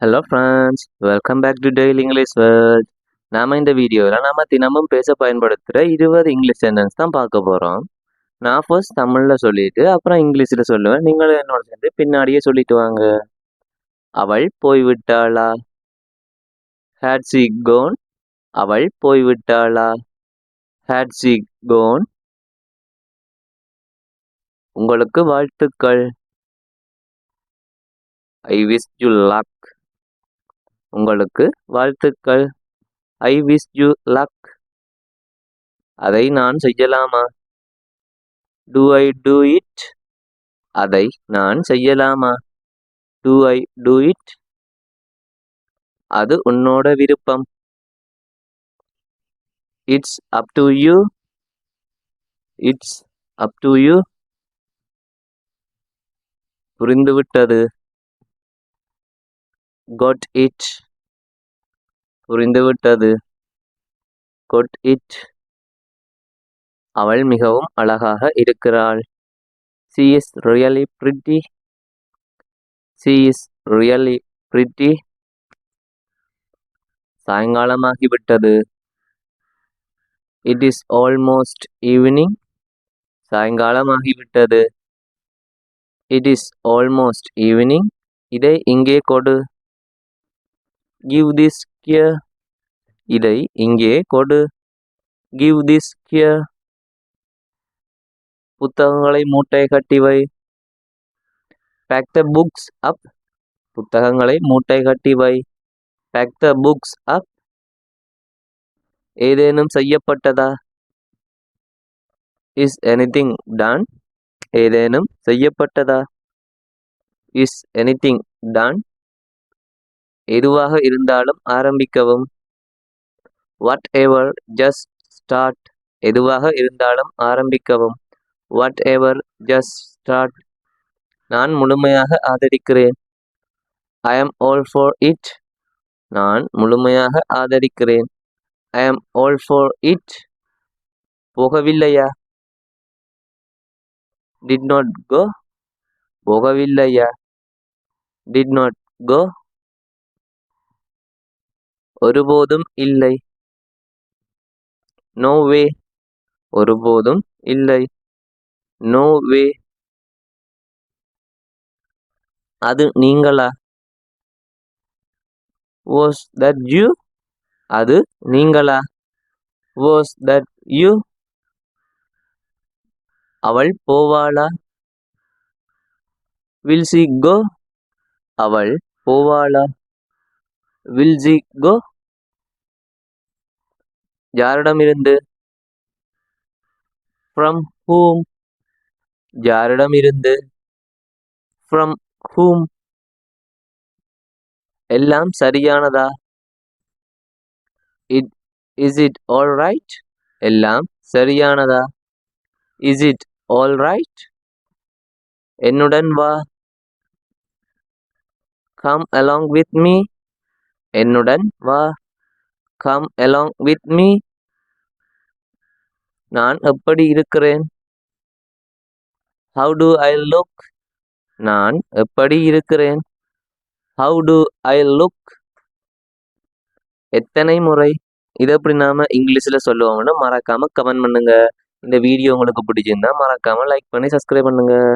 Hello friends welcome back to daily English world நாம இந்த வீடியோவில் நாம் தினமும் பேச பயன்படுத்துகிற இருபது இங்கிலீஷ் சென்டென்ஸ் தான் பார்க்க போகிறோம் நான் ஃபர்ஸ்ட் தமிழில் சொல்லிட்டு அப்புறம் இங்கிலீஷில் சொல்லுவேன். நீங்களும் என்னோட சேர்ந்து பின்னாடியே சொல்லிட்டு வாங்க. அவள் போய்விட்டாளா? ஹேட் சி கோன் அவள் போய்விட்டாளா? ஹேட் சி கோன் உங்களுக்கு வாழ்த்துக்கள். ஐ விஷ் யூ லக் உங்களுக்கு வாழ்த்துக்கள். ஐ விஷ் யூ லக் அதை நான் செய்யலாமா? டு ஐ டூ இட் அதை நான் செய்யலாமா? டு ஐ டூ இட் அது உன்னோட விருப்பம். It's up to you it's up to you புரிந்துவிட்டது. Got it புரிந்துவிட்டது கொட் இட் அவள் மிகவும் அழகாக இருக்கிறாள் she is really pretty she is really pretty சாயங்காலமாகிவிட்டது இட் இஸ் ஆல்மோஸ்ட் ஈவினிங் சாயங்காலமாகிவிட்டது இட் இஸ் ஆல்மோஸ்ட் ஈவினிங் இதை இங்கே கொடு கிவ் this here இதை இங்கே கொடு. கிவ் திஸ் கியர் புத்தகங்களை மூட்டை கட்டிவை பேக் த புக்ஸ் அப் புத்தகங்களை மூட்டை கட்டிவை பேக் த புக்ஸ் அப் ஏதேனும் செய்யப்பட்டதா? இஸ் எனிதிங் டான் ஏதேனும் செய்யப்பட்டதா? இஸ் எனிதிங் டான் எதுவாக இருந்தாலும் ஆரம்பிக்கவும். வாட் எவர் ஜஸ்ட் ஸ்டார்ட் எதுவாக இருந்தாலும் ஆரம்பிக்கவும். வாட் எவர் ஜஸ்ட் ஸ்டார்ட் நான் முழுமையாக ஆதரிக்கிறேன். I am all for it நான் முழுமையாக ஆதரிக்கிறேன். I am all for it போகவில்லையா? Did not go போகவில்லையா? டிட் நாட் கோ ஒருபோதும் இல்லை. நோ வே ஒருபோதும் இல்லை. நோ வே அது நீங்களா? வாஸ் தட் யூ அது நீங்களா? வாஸ் தட் யூ அவள் போவாளா? வில் சி கோ அவள் போவாளா? வில் சி கோ யாரிடமிருந்து? ஃப்ரம் ஹூம் யாரிடமிருந்து? ஃப்ரம் ஹூம் எல்லாம் சரியானதா? It is it all right எல்லாம் சரியானதா? இஸ் இட் ஆல் ரைட் என்னுடன் வா. கம் அலாங் வித் மீ என்னுடன் வா. கம் அலாங் வித் மீ நான் எப்படி இருக்கிறேன்? ஹவு டு ஐ லுக் நான் எப்படி இருக்கிறேன்? ஹவு டு ஐ லுக் எத்தனை முறை? இதை எப்படி நாம இங்கிலீஷில் சொல்லுவாங்கன்னா மறக்காமல் கமெண்ட் பண்ணுங்க. இந்த வீடியோ உங்களுக்கு பிடிச்சிருந்தா மறக்காமல் லைக் பண்ணி சப்ஸ்கிரைப் பண்ணுங்கள்